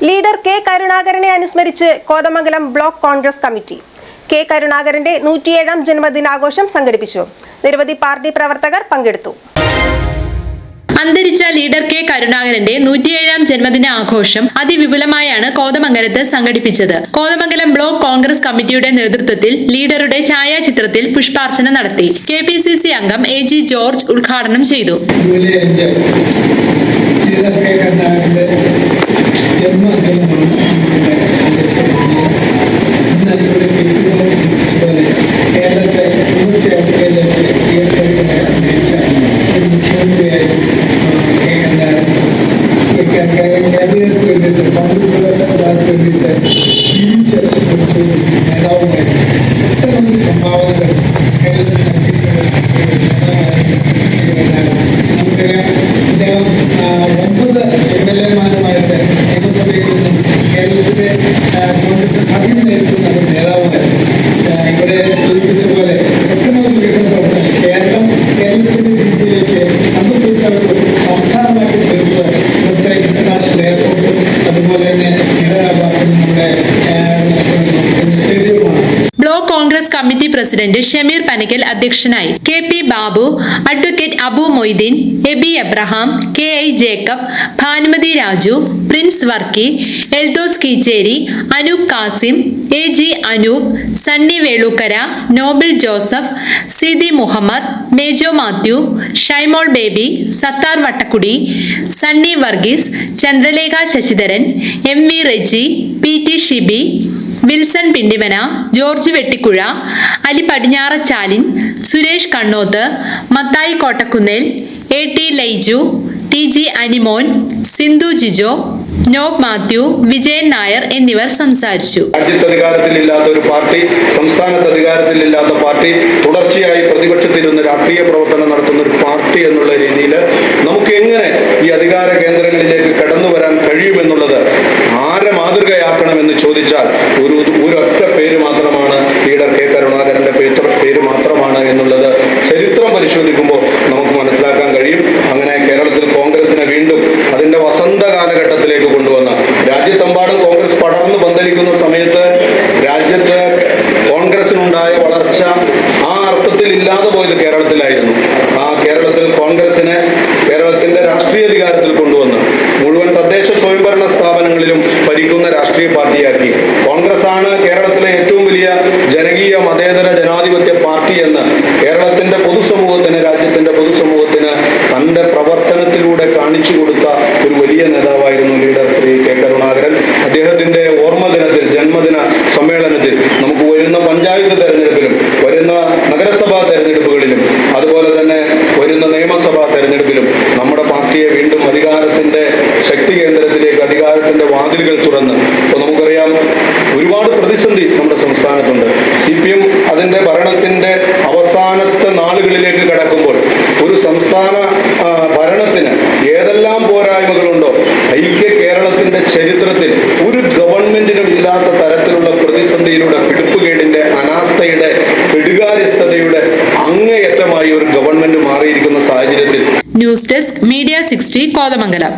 Leader K കരുണാകരനെ അനുസ്മരിച്ച് Kothamangalam block Congress committee. K കരുണാകരന്റെ നൂറ്റിയേഴാം ജന്മദിനാഘോഷം സംഘടിപ്പിച്ചു. നിരവധി പാർട്ടി പ്രവർത്തകർ പങ്കെടുത്തു. അന്തരിച്ച ലീഡർ കെ കരുണാകരന്റെ നൂറ്റിയേഴാം ജന്മദിന ആഘോഷം അതിവിപുലമായാണ് കോതമംഗലത്ത് സംഘടിപ്പിച്ചത്. കോതമംഗലം ബ്ലോക്ക് കോൺഗ്രസ് കമ്മിറ്റിയുടെ നേതൃത്വത്തിൽ ലീഡറുടെ ഛായാചിത്രത്തിൽ പുഷ്പാർച്ചന നടത്തി. കെ പി സി സി അംഗം എ ജി ജോർജ് ഉദ്ഘാടനം ചെയ്തു. ഒട്ടനവധി സംഭാവനകൾ നേതാവായിരുന്നു നമുക്കറിയാം ഇദ്ദേഹം ഒമ്പത് എം എൽ എമാരുമായിട്ട് നിയമസഭയിൽ നിന്നും കേരളത്തിലെ കോൺഗ്രസ് അഭിം നേരിടുന്ന ഒരു നേതാവായിരുന്നു ഇവിടെ സൂചിപ്പിച്ച പോലെ ഒട്ടനവധി വികസന പ്രവർത്തനം കേരളം കേരളത്തിന്റെ രീതിയിലേക്ക് അന്തസ്സുള്ള ഒരു സംസ്ഥാനമാക്കി തീർത്ത് ഇവിടുത്തെ ഇന്റർനാഷണൽ എയർപോർട്ടും അതുപോലെ തന്നെ നമ്മുടെ കോൺഗ്രസ് കമ്മിറ്റി പ്രസിഡന്റ് ഷമീർ പനക്കൽ അധ്യക്ഷനായി. K P Babu advocate Abu Moideen Aby Abraham K I Jacob Bhanumathi Raju Prince Varkey Eldhose Keecheri Anoop Kasim A G Anoop Sunny Velookkara Noble Joseph Sidhi Muhammad Mejo Mathew Shaimol Baby Sathar Vattakkudi Sunny Varghese Chandralekha Sasidharan M V Reji P T Shibi Wilson Pindimana George Vettikuzha Ali പടിഞ്ഞാറച്ചാലിൻ Suresh Kannoth Mathai Kottakkunnel A T Laiju T G Animon Sindhu Jijo knob Mathew Vijayan Nair എന്നിവർ സംസാരിച്ചു. രാജ്യത്ത് അധികാരത്തിലില്ലാത്ത ഒരു party സംസ്ഥാനത്ത് അധികാരത്തിലില്ലാത്ത party തുടർച്ചയായി പ്രതിപക്ഷത്തിരുന്ന് രാഷ്ട്രീയ പ്രവർത്തനം നടത്തുന്ന ഒരു പാർട്ടി എന്നുള്ള രീതിയിൽ നമുക്ക് എങ്ങനെ ഈ അധികാര കേന്ദ്രങ്ങളിലേക്ക് കടന്നു വരാൻ ആരെ മാതൃകയാക്കണമെന്ന് ചോദിച്ചാൽ ഒരു ഒരൊറ്റ പേര് മാത്രമാണ് ലീഡർ കെ കരുണാകരന്റെ പേര് പേര് മാത്രമാണ് എന്നുള്ളത് ചരിത്രം പരിശോധിക്കുമ്പോൾ നമുക്ക് മനസ്സിലാക്കാൻ കഴിയും. അങ്ങനെ കേരളത്തിൽ കോൺഗ്രസിനെ വീണ്ടും അതിന്റെ വസന്ത കാലഘട്ടത്തിലേക്ക് കൊണ്ടുവന്ന രാഷ്ട്രീയ പാർട്ടിയാക്കി. കോൺഗ്രസ് ആണ് കേരളത്തിലെ ഏറ്റവും വലിയ ജനകീയ മതേതര ജനാധിപത്യ പാർട്ടി എന്ന് കേരളത്തിന്റെ പൊതുസമൂഹത്തിന് രാജ്യത്തിന്റെ പൊതുസമൂഹത്തിന് തന്റെ പ്രവർത്തനത്തിലൂടെ കാണിച്ചു കൊടുത്ത ഒരു വലിയ നേതാവായിരുന്നു ലീഡർ ശ്രീ കെ കരുണാകരൻ. അദ്ദേഹത്തിന്റെ ഓർമ്മ ദിനത്തിൽ ജന്മദിന സമ്മേളനത്തിൽ നമുക്ക് വരുന്ന പഞ്ചായത്ത് തെരഞ്ഞെടുപ്പിലും വരുന്ന നഗരസഭാ തെരഞ്ഞെടുപ്പുകളിലും അതുപോലെ തന്നെ വരുന്ന നിയമസഭാ തെരഞ്ഞെടുപ്പിലും നമ്മുടെ പാർട്ടിയെ വീണ്ടും അധികാരത്തിന്റെ ശക്തി കേന്ദ്രത്തിലേക്ക് അധികാരത്തിന്റെ വാതിലുകൾ തുറന്ന് പ്രതിസന്ധി നമ്മുടെ സംസ്ഥാനത്തുണ്ട്. സി പി എം അതിന്റെ ഭരണത്തിന്റെ അവസാനത്തെ നാളുകളിലേക്ക് കടക്കുമ്പോൾ ഒരു സംസ്ഥാന ഭരണത്തിന് ഏതെല്ലാം പോരായ്മകളുണ്ടോ ഐക്യ കേരളത്തിന്റെ ചരിത്രത്തിൽ ഒരു ഗവൺമെന്റിനും ഇല്ലാത്ത തരത്തിലുള്ള പ്രതിസന്ധിയിലൂടെ പിടിപ്പുകേടിന്റെ അനാസ്ഥയുടെ പെടുകാര്യസ്ഥതയുടെ അങ്ങേയറ്റമായി ഒരു ഗവൺമെന്റ് മാറിയിരിക്കുന്ന സാഹചര്യത്തിൽ. News desk media sixty Kothamangalam.